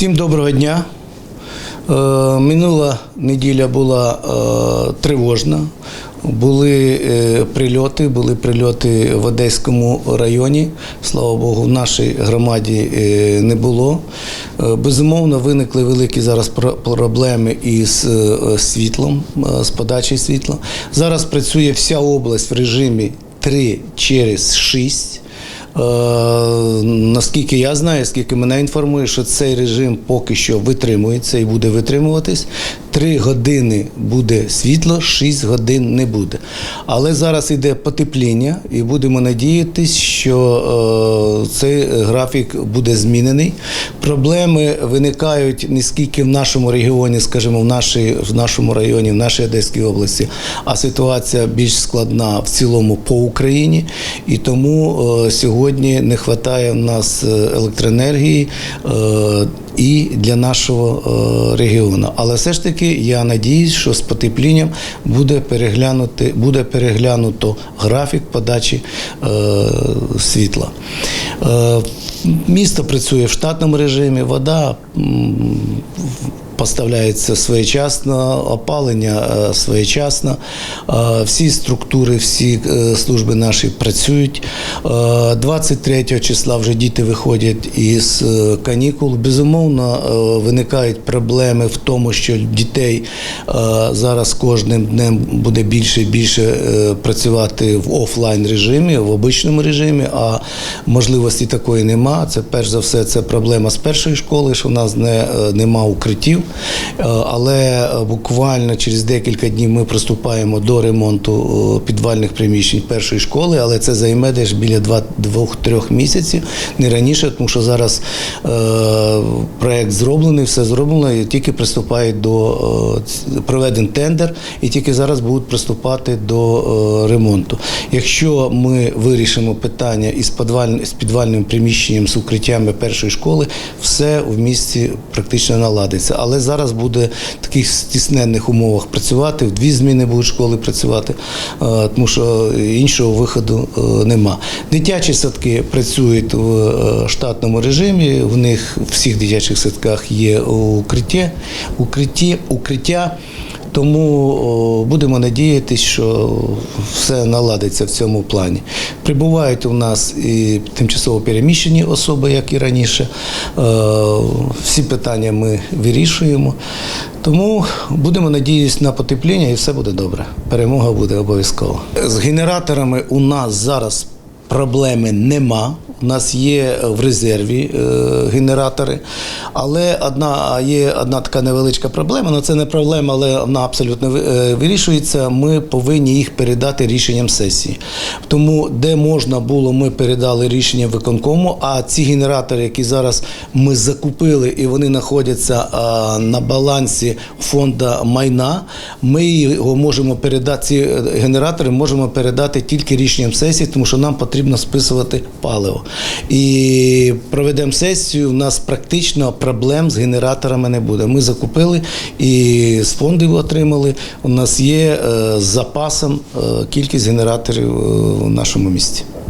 Всім доброго дня. Е, Минула неділя була е, тривожна. Були е, прильоти, були прильоти в Одеському районі. Слава Богу, в нашій громаді не було. Безумовно, виникли великі зараз проблеми із світлом, з подачею світла. Зараз працює вся область в режимі 3 через 6. Е, наскільки я знаю, скільки мене інформує, що цей режим поки що витримується і буде витримуватись. Три години буде світло, 6 годин не буде. Але зараз йде потепління, і будемо надіятись, що е, цей графік буде змінений. Проблеми виникають не скільки в нашому регіоні, скажімо, в, нашій, в нашому районі, в нашій Одеській області, а ситуація більш складна в цілому по Україні. І тому е, сьогодні не вистачає в нас е, електроенергії. е, і для нашого е, регіону. Але все ж таки я надіюсь, що з потеплінням буде переглянути, буде переглянуто графік подачі світла. Місто працює в штатному режимі, вода поставляється своєчасно, опалення е, своєчасно. Е, Всі структури, всі е, служби наші працюють. Е, 23 числа вже діти виходять із канікул. Безумовно, виникають проблеми в тому, що дітей зараз кожним днем буде більше і більше працювати в офлайн режимі, в обичному режимі, а можливості такої нема. Це перш за все це проблема з першої школи, що в нас не, нема укриттів. Е, Але е, буквально через декілька днів ми приступаємо до ремонту е, підвальних приміщень першої школи, але це займе десь біля 2-3 місяців, не раніше, тому що зараз проект зроблений, все зроблено, і тільки приступають до проведен тендер, і тільки зараз будуть приступати до ремонту. Якщо ми вирішимо питання із підвальним, з підвальним приміщенням, з укриттями першої школи, все в місті практично наладиться. Але зараз буде в таких стіснених умовах працювати, в дві зміни будуть школи працювати, е, тому що іншого виходу е, нема. Дитячі садки працюють в е, штатному режимі. В них в всіх дитячих садках є укриття, укриття, укриття. Тому будемо надіятися, що все наладиться в цьому плані. Прибувають у нас і тимчасово переміщені особи, як і раніше. Е, Всі питання ми вирішуємо. Тому будемо надіятися на потепління і все буде добре. Перемога буде обов'язково. З генераторами у нас зараз проблеми нема. У нас є в резерві е, генератори, але одна є одна така невеличка проблема. Ну це не проблема, але вона абсолютно е, вирішується. Ми повинні їх передати рішенням сесії. Тому, де можна було, ми передали рішення виконкому. А ці генератори, які зараз ми закупили і вони знаходяться на балансі фонду майна, ми його можемо передати. Ці е, генератори можемо передати тільки рішенням сесії, тому що нам потрібно списувати паливо. І проведемо сесію. У нас практично проблем з генераторами не буде. Ми закупили і з фондів отримали. У нас є е, з запасом е, кількість генераторів е, в нашому місті.